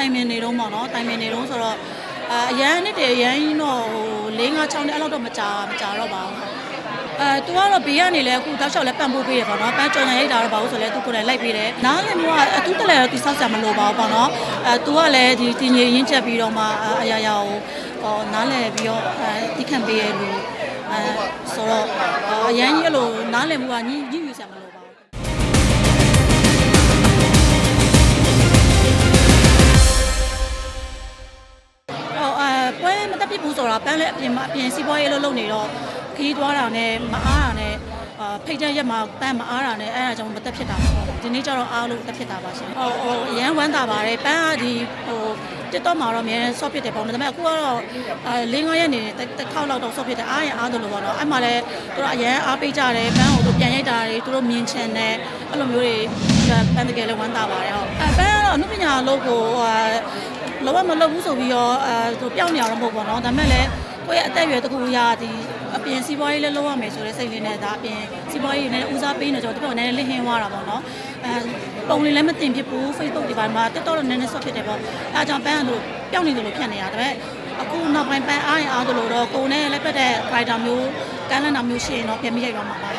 တိုင်ပင်နေတော့ပေါ့နော်တိုင်ပင်နေတော့ဆိုတော့အအရန်နဲ့တည်းအရန်ကြီးတော့ဟို၄၅6နှစ်အဲ့လောက်တော့မကြာမကြာတော့ပါဘူးအဲသူကတော့ဘေးကနေလဲအခုတောက်လျှောက်လဲပံ့ပိုးပေးရပေါ့နော်ပန်းကြော်ညာရိုက်တာတော့ပါဘူးဆိုလဲသူကိုယ်တိုင်လိုက်ပေးတယ်နားလည်းမျိုးကအတူတလဲတော့တိဆောက်ဆံမလို့ပါဘူးပေါ့နော်အဲသူကလည်းဒီတင်ငြိရင်းချက်ပြီးတော့မှအရာရာကိုဟောနားလဲပြီးတော့အဲတိခံပေးရလို့အဲဆိုတော့အရန်ကြီးအဲ့လိုနားလည်မှုကညှိညှိ ဆိုတာပန်းလည်းအပြင်မှာအပြင်စီးပွားရေးလုပ်လုပ်နေတော့ခီးသွားတာနဲ့မအားတာနဲ့အာဖိတ်တဲ့ရက်မှာပန်းမအားတာနဲ့အဲ့ဒါကြောင့်မတက်ဖြစ်တာပေါ့ဒီနေ့ကျတော့အားလို့တက်ဖြစ်တာပါရှင်ဟိုဟိုအရန်ဝမ်းသာပါတယ်ပန်းကဒီဟိုတက်တော့မှာတော့အများနဲ့ဆော့ဖြစ်တယ်ပေါ့ဒါပေမဲ့အခုကတော့အဲ၄၅ရက်နေတစ်ခေါက်လောက်တော့ဆော့ဖြစ်တယ်အားရင်အားတယ်လို့ပေါ့နော်အဲ့မှာလည်းသူတို့အရန်အားပေးကြတယ်ပန်းကိုသူပြန်ရိုက်တာတွေသူတို့မြင်ချင်တယ်အဲ့လိုမျိုးတွေပန်းတကယ်လည်းဝမ်းသာပါတယ်ဟုတ်အဲပန်းကတော့အနုပညာလို့ကိုဟို လောဘမလုပ်ဘူးဆိုပြီးတော့အဲသူပျောက်နေအောင်တော့မဟုတ်ပါတော့ဒါပေမဲ့လည်းကိုယ့်ရဲ့အသက်အရွယ်တစ်ခုရာဒီအပြင်စီးပွားရေးလည်းလုပ်ရမယ်ဆိုတဲ့စိတ်လေးနဲ့ဒါအပြင်စီးပွားရေးနဲ့ဦးစားပေးနေကြတော့တစ်ခါနည်းနည်းလစ်ဟင်းသွားတာပေါ့နော်အဲပုံလေးလည်းမတင်ဖြစ်ဘူး Facebook ဒီပိုင်းမှာတက်တော့နည်းနည်းဆော့ဖြစ်တယ်ပေါ့အဲအကြောင်းပန်းလို့ပျောက်နေတယ်လို့ဖြတ်နေရဒါပေမဲ့အခုနောက်ပိုင်းပန်းအားရင်အားတယ်လို့တော့ကိုယ်နဲ့လည်းပတ်တဲ့ writer မျိုးကမ်းလန်းတာမျိုးရှိရင်တော့ပြန်ပြီးရိုက်တော့မှာပါအဲ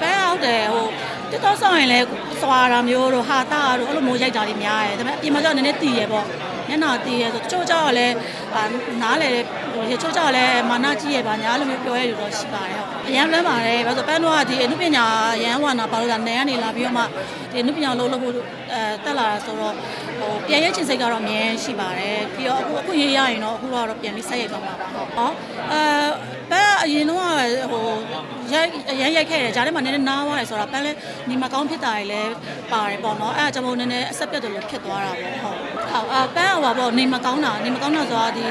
ပန်းအောင်တယ်ဟိုတက်တော့ဆောင်ရင်လည်းစွာတာမျိုးတို့ဟာတာတို့အဲ့လိုမျိုးရိုက်တာတွေများတယ်ဒါပေမဲ့အပြင်မှာကျတော့နည်းနည်းတည်ရပေါ့ မျက်နှာတည်ရဆိုတချို့ကြောက်လည်းအာနားလေဟိုတချို့ကြောက်လည်းမာနကြီးရပါညာအဲ့လိုမျိုးပြောရလို့တော့ရှိပါတယ်ဟုတ်အရန်လမ်းပါတယ်ဘာလို့ပန်းတော့ဒီအနုပညာရန်ဝါနာပါလို့ကနယ်ကနေလာပြီးတော့မှဒီအနုပညာလုံးလို့ဖို့အဲတက်လာတာဆိုတော့ဟိုပြန်ရဲချင်စိတ်ကတော့အမြဲရှိပါတယ်ပြီးတော့အခုအခုရေးရရင်တော့အခုတော့ပြန်ပြီးဆက်ရိုက်သွားမှာပါဟုတ်ဟောအဲ ပန်းအရင်တော့ဟိုရိုက်အရင်ရိုက်ခဲ့တယ်ဂျားထဲမှာနည်းနည်းနားသွားတယ်ဆိုတော့ပန်းလည်းညီမကောင်းဖြစ်တာတွေလည်းပါတယ်ပေါ့နော်အဲ့ဒါကြောင့်မို့နည်းနည်းအဆက်ပြတ်တယ်လို့ဖြစ်သွားတာပေါ့ဟုတ်ဟုတ်အာပန်းဟောပါပေါ့နေမကောင်းတာနေမကောင်းတာဆိုတာဒီ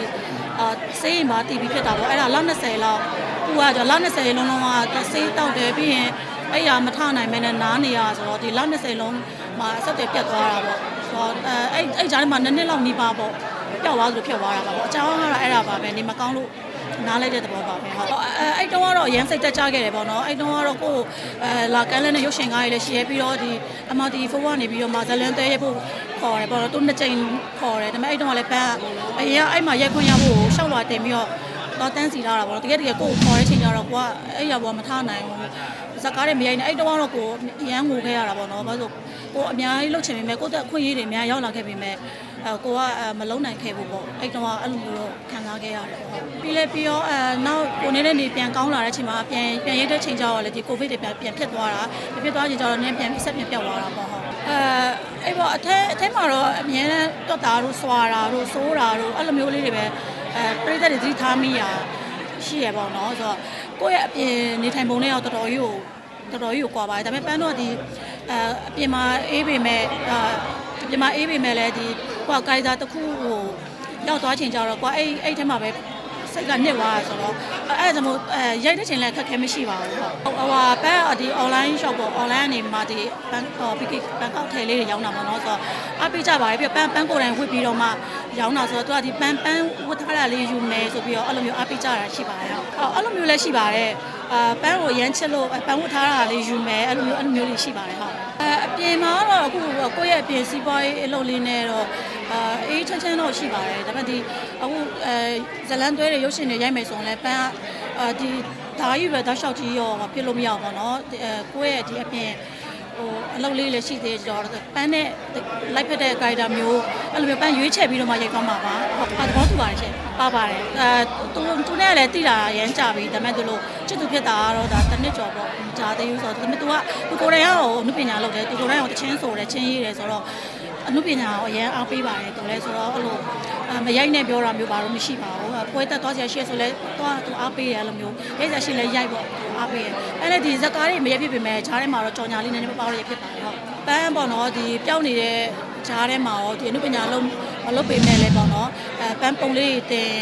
အာစေးရင်ပါတီးပြီးဖြစ်တာပေါ့အဲ့ဒါလောက်20လောက်ခုကကျလောက်20လုံးလုံးကစေးတောက်တယ်ပြီးရင်အဲ့ရမထနိုင်မဲနဲ့နားနေရဆိုတော့ဒီလောက်20လုံးမှာအဆက်တွေပြတ်သွားတာပေါ့ဆိုတော့အဲအဲ့အဲ့ဂျားထဲမှာနည်းနည်းလောက်နီးပါပေါ့ပျောက်သွားသလိုဖြစ်သွားတာပါပေါ့အကြောင်းကတော့အဲ့ဒါပါပဲနေမကောင်းလို့ နားလိုက်တဲ့သဘောပါပဲဟုတ်အဲအဲ့တုန်းကတော့အရန်စိတ်တက်ကြခဲ့တယ်ပေါ့နော်အဲ့တုန်းကတော့ကိုယ်အဲလာကန်းလဲနဲ့ရုပ်ရှင်ကားတွေလည်းရှိရဲပြီးတော့ဒီအမတီဖိုးကနေပြီးတော့မာဇလန်တဲရဖို့ခေါ်တယ်ပေါ့နော်သူနှစ်ကြိမ်ခေါ်တယ်ဒါပေမဲ့အဲ့တုန်းကလည်းပန်းအရင်ကအဲ့မှာရက်ခွင့်ရဖို့ရှောက်လာတင်ပြီးတော့တော့တန်းစီလာတာပေါ့နော်တကယ်တကယ်ကိုယ်ခေါ်တဲ့ချိန်ကျတော့ကိုကအဲ့ရဘောမထနိုင်ဘူးဇက်ကားတွေမရိုက်နဲ့အဲ့တုန်းကတော့ကိုရန်ငိုခဲ့ရတာပေါ့နော်ဘာလို့ကိုအများကြီးလှုပ်ချင်ပေမဲ့ကိုယ့်တက်အခွင့်အရေးတွေအများရောက်လာခဲ့ပေမဲ့ အဲကိုကမလုံနိုင်ခဲ့ဘူးပေါ့အဲ့တုန်းကအဲ့လိုမျိုးတော့ခံစားခဲ့ရတယ်ပေါ့ပြီးလဲပြီးတော့အဲနောက်ကိုနေတဲ့နေပြန်ကောင်းလာတဲ့ချိန်မှာပြန်ပြန်ရိတ်တဲ့ချိန်ကျတော့လေဒီကိုဗစ်တွေပြန်ပြန်ဖြစ်သွားတာဖြစ်သွားချိန်ကျတော့နည်းပြန်ပြီးဆက်ပြန်ပြောက်သွားတာပေါ့ဟုတ်အဲအဲ့ပေါ့အထက်အထက်မှာတော့အမြဲတမ်းတွတ်တာတို့စွာတာတို့စိုးတာတို့အဲ့လိုမျိုးလေးတွေပဲအဲပြိတ္တတွေသတိထားမိရရှိရပေါ့နော်ဆိုတော့ကိုယ့်ရဲ့အပြင်နေထိုင်ပုံလေးတော့တော်တော်ကြီးကိုတော်တော်ကြီးကိုကွာပါတယ်ဒါပေမဲ့ပန်းတော့ဒီအဲအပြင်မှာအေးပေမဲ့အာအပြင်မှာအေးပေမဲ့လည်းဒီ ကွာကိုက်တာတစ်ခုဟိုရောက်သွားချိန်ကျတော့ကွာအဲ့အဲ့ထဲမှာပဲစိတ်ကညစ်သွားတာဆိုတော့အဲ့ဒါကြောင့်မို့အဲရိုက်တဲ့ချိန်လည်းအခက်ခဲမရှိပါဘူးဟုတ်ဟိုဟိုဟာပန်းဒီ online shop ပေါ့ online အနေမှာဒီပန်းဟို PK ပန်းကောက်ထည်လေးတွေရောင်းတာပေါ့နော်ဆိုတော့အပိကြပါတယ်ပြီးတော့ပန်းပန်းကိုယ်တိုင်ဝတ်ပြီးတော့မှရောင်းတာဆိုတော့သူကဒီပန်းပန်းဝတ်ထားတာလေးယူမယ်ဆိုပြီးတော့အဲ့လိုမျိုးအပိကြတာရှိပါတယ်ဟုတ်အဲ့လိုမျိုးလည်းရှိပါတယ်အာပန်းကိုရမ်းချစ်လို့ပန်းဝတ်ထားတာလေးယူမယ်အဲ့လိုမျိုးအဲ့လိုမျိုးလေးရှိပါတယ်ဟုတ်အဲအ ပြင်မှာတော့အခုကိုယ့်ရဲ့အပြင်စီးပွားရေးအလုပ်လေးနဲ့တော့အာအေးချမ်းချမ်းတော့ရှိပါတယ်ဒါပေမဲ့ဒီအခုအဲဇလန်သွဲတွေရုပ်ရှင်တွေရိုက်မယ်ဆိုရင်လည်းပန်းကအာဒီဓာကြီးပဲဓာတ်လျှောက်ကြီးရောပြစ်လို့မရဘူးပေါ့နော်အဲကိုယ့်ရဲ့ဒီအပြင်ဟို အလုပ်လေးလည်းရှိသေးတယ်တော့ပန်းနဲ့လိုက်ဖက်တဲ့ guide မျိုးအဲ့လိုမျိုးပန်းရွေးချယ်ပြီးတော့မှရိုက်သွားမှာပါဟုတ်ပါသဘောတူပါတယ်ရှင်ပါပါတယ်အဲသူသူနဲ့လည်းတိလာရမ်းကြပြီဒါပေမဲ့သူလို့ချစ်သူဖြစ်တာကတော့ဒါတစ်နှစ်ကျော်ပေါ့ဂျာသေးဘူးဆိုတော့ဒါပေမဲ့ तू ကသူကိုယ်တိုင်ရောအနုပညာလုပ်တယ်သူကိုယ်တိုင်ရောတချင်းဆိုတယ်ချင်းရေးတယ်ဆိုတော့ အနုပညာကိုအရန်အားပေးပါတယ်သူလည်းဆိုတော့အဲ့လိုမရိုက်နဲ့ပြောတာမျိုးဘာလို့မရှိပါဘူးပွဲတက်သွားစရာရှိရဆိုလဲသွားသူအားပေးတယ်အဲ့လိုမျိုးရိုက်စရာရှိလဲရိုက်ပေါ့အားပေးတယ်အဲ့လေဒီဇက်ကားတွေမရိုက်ဖြစ်ပေမဲ့ဂျားထဲမှာတော့ကြော်ညာလေးနည်းနည်းမပေါရဖြစ်ပါတယ်ဟုတ်ပန်းပေါ့နော်ဒီပျောက်နေတဲ့ဂျားထဲမှာရောဒီအနုပညာလုံးမလုပ်ပေမဲ့လည်းပေါ့နော်အဲပန်းပုံလေးတွေတင်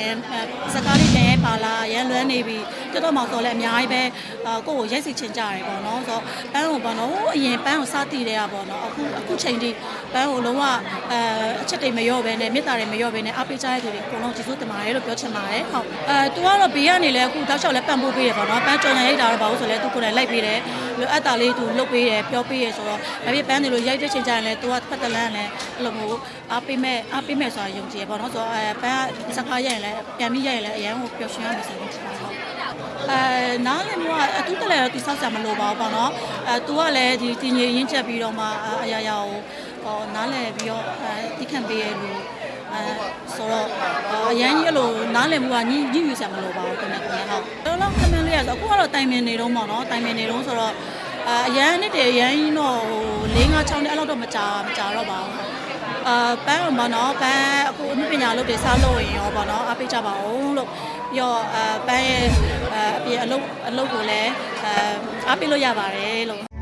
ဇက်ကားလေးတင်ရဲပါလားရန်လွမ်းနေပြီ တော်မှာဆိုလည်းအများကြီးပဲအာကိုယ့်ကိုရိုက်စိတ်ချင်ကြတယ်ပေါ့နော်ဆိုတော့ပန်းကိုပေါ့နော်ဟိုအရင်ပန်းကိုစတည်တဲ့อ่ะပေါ့နော်အခုအခုချိန်ထိပန်းကိုလုံးဝအဲအချက်တွေမလျော့ပဲနဲ့မေတ္တာတွေမလျော့ပဲနဲ့အားပေးကြတဲ့သူတွေအကုန်လုံးကျေးဇူးတင်ပါတယ်လို့ပြောချင်ပါတယ်ဟုတ်အဲသူကတော့ဘေးကနေလည်းအခုတောက်လျှောက်လည်းပံ့ပိုးပေးတယ်ပေါ့နော်ပန်းကြော်ညာရိုက်တာတော့ဘာလို့ဆိုလဲသူကိုယ်တိုင်လိုက်ပေးတယ်လိုအပ်တာလေးသူလုပ်ပေးတယ်ပြောပေးတယ်ဆိုတော့ဒါပြပန်းတွေလိုရိုက်တဲ့ချိန်ကျရင်လည်းသူကဖတ်တလန်းလည်းအဲ့လိုမျိုးအားပေးမဲ့အားပေးမဲ့ဆိုတာယုံကြည်ရပေါ့နော်ဆိုတော့အဲပန်းကစကားရရင်လည်းပြန်ပြီးရရင်လည်းအရန်ကိုပျော်ရွှင်ရမယ်ဆိုလို့ထင်ပါတယ်ဟုတ် အဲနားလည်မှုကအတူတလဲတော့တိဆောက်ကြမလို့ပါဘူးပေါ့နော်အဲ तू ကလည်းဒီတင်ငြိမ်ရင်းချက်ပြီးတော့မှအရာရာကိုဟောနားလည်ပြီးတော့အဲတိခံပေးရလို့အဲဆိုတော့အရန်ကြီးအဲ့လိုနားလည်မှုကညှိညှိယူကြမလို့ပါဘူးခင်ဗျာဟုတ်တော့တော့ခမင်းလေးရဆိုအခုကတော့တိုင်ပင်နေတော့ပေါ့နော်တိုင်ပင်နေတော့ဆိုတော့အအရန်နှစ်တည်းအရန်ကြီးတော့ဟို၄၅6နှစ်အဲ့လောက်တော့မကြာမကြာတော့ပါဘူး အာပန်းဘောနော်ပန်းအခုအမှုပညာလုပ်တွေစားလို့ရင်ရောပေါ့နော်အားပေးကြပါအောင်လို့ပြီးတော့အပန်းရဲ့အအပြင်အလုပ်အလုပ်ကိုလည်းအအားပေးလို့ရပါတယ်လို့